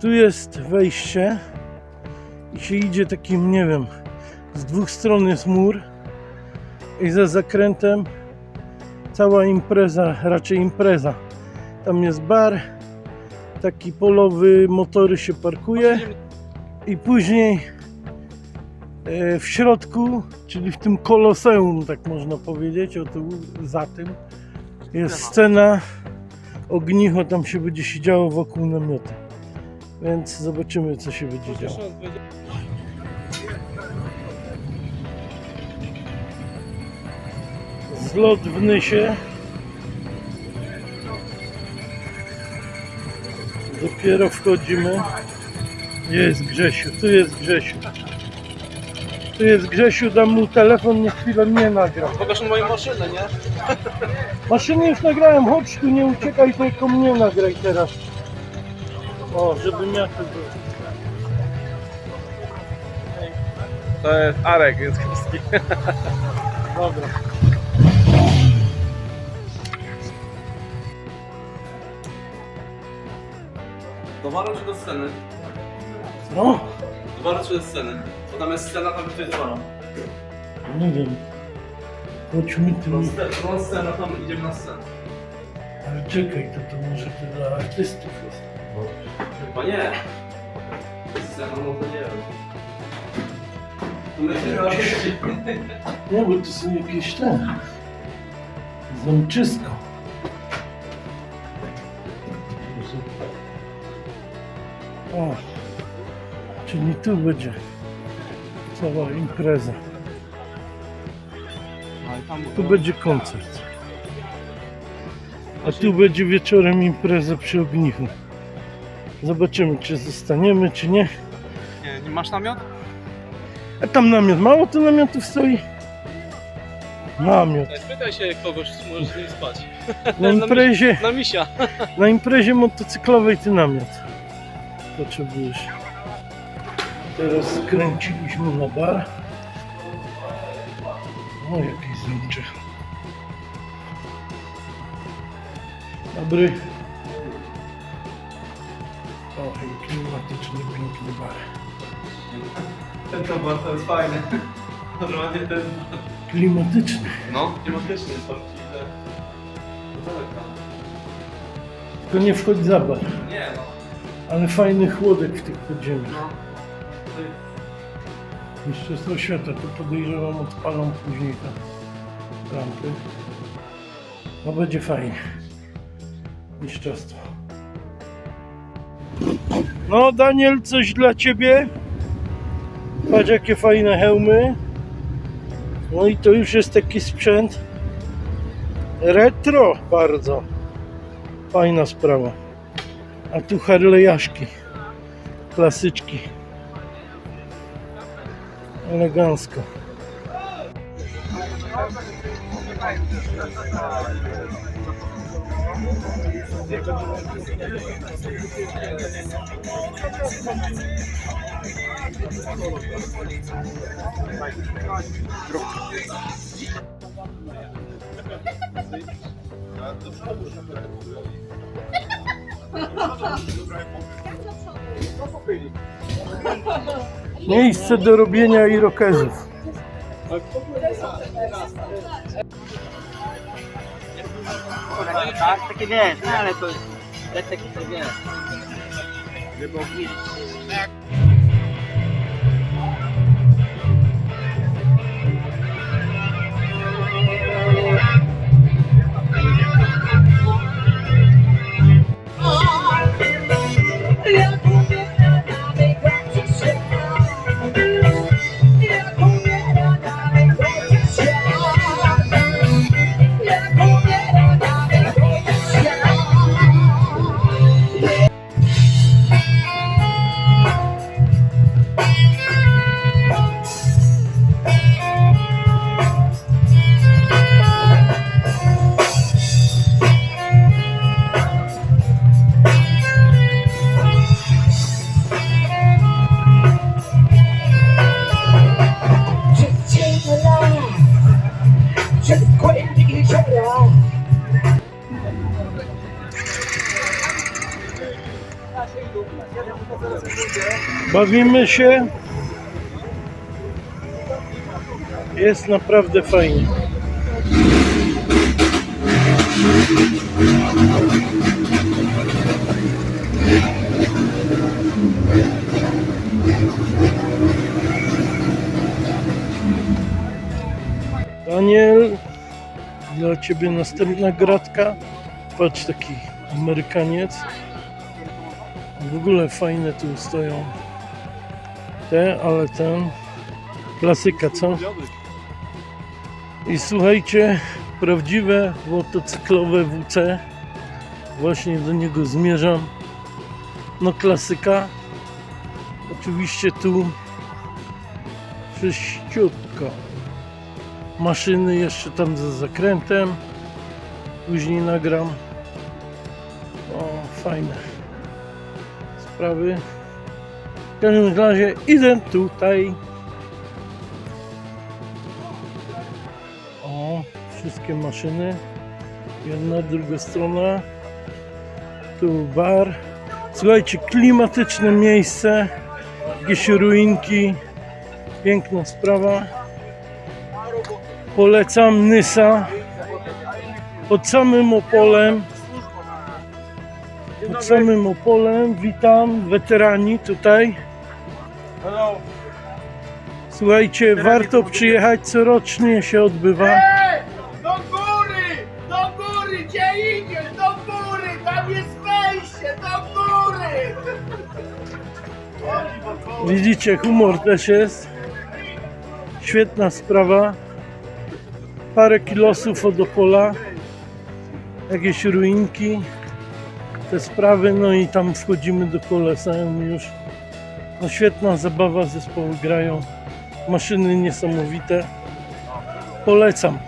Tu jest wejście i się idzie takim, nie wiem, z dwóch stron jest mur i za zakrętem cała impreza, raczej impreza. Tam jest bar, taki polowy, motory się parkuje i później e, w środku, czyli w tym koloseum, tak można powiedzieć, o tu za tym, jest scena ognicho, tam się będzie się działo wokół namiotu. Więc zobaczymy, co się będzie działo. Zlot w Nysie. Dopiero wchodzimy. Jest Grzesiu, tu jest Grzesiu. Tu jest Grzesiu, dam mu telefon, niech chwilę mnie nagra. Pokaż mi moją maszynę, nie? Maszyny już nagrałem, chodź tu, nie uciekaj, tylko mnie nagraj teraz. O, żeby miał to było. To jest Arek, jest chiński. Dobra. Do baru czy do sceny? No, Do baru czy do sceny? Bo tam jest scena, tam to jest baru. nie wiem. Chodźmy Do tu. sceny, do scena, tam idziemy na scenę. Ale czekaj, to to może to dla artystów jest. Chyba nie. To nie bo to są jakieś te. Zamczysko. O, czyli tu będzie cała impreza. Tu będzie koncert. A tu będzie wieczorem impreza przy ognichu. Zobaczymy, czy zostaniemy, czy nie. Nie, nie masz namiot? A tam namiot, mało tu namiotów stoi? Namiot. Spytaj się kogoś, czy możesz z nim spać. Na imprezie, Na misia. na imprezie motocyklowej ty namiot potrzebujesz. Teraz skręciliśmy na bar. O, jakieś zimcze. Dobry. O, i klimatyczny, piękny bar. Ten towar to jest fajny. Normalnie ten... Klimatyczny. No, klimatyczny jest tam ci te... Tylko nie wchodź za bar. Nie no. Ale fajny chłodek w tych podziemiach. No. Mistrzostwo świata, to podejrzewam odpalą później te lampy. No będzie fajnie. Mistrzostwo. No Daniel, coś dla Ciebie. Patrz jakie fajne hełmy. No i to już jest taki sprzęt retro bardzo. Fajna sprawa. A tu Harley'aszki. Klasyczki. Elegancko. Miejsce do robienia irokezów. Tak, takie wiesz, no ale to ale takie to wiesz. Bawimy się. Jest naprawdę fajnie. Daniel, dla ciebie następna gratka. Patrz, taki Amerykaniec. W ogóle fajne tu stoją te, ale ten klasyka, co? I słuchajcie, prawdziwe motocyklowe WC. Właśnie do niego zmierzam. No klasyka. Oczywiście tu czyściutko. Maszyny jeszcze tam za zakrętem. Później nagram. O, fajne sprawy. W każdym razie idę tutaj. O, wszystkie maszyny. Jedna, druga strona. Tu bar. Słuchajcie, klimatyczne miejsce. Jakieś ruinki. Piękna sprawa. Polecam Nysa. Pod samym Opolem. Pod samym Opolem. Witam, weterani tutaj. Słuchajcie, warto przyjechać, corocznie się odbywa. Do góry! Do góry! Gdzie idziesz? Do góry! Tam jest wejście! Do góry! Widzicie, humor też jest. Świetna sprawa. Parę kilosów od Opola. Jakieś ruinki. Te sprawy, no i tam wchodzimy do Kolosseum już. No świetna zabawa, zespoły grają. Maszyny niesamowite. Polecam.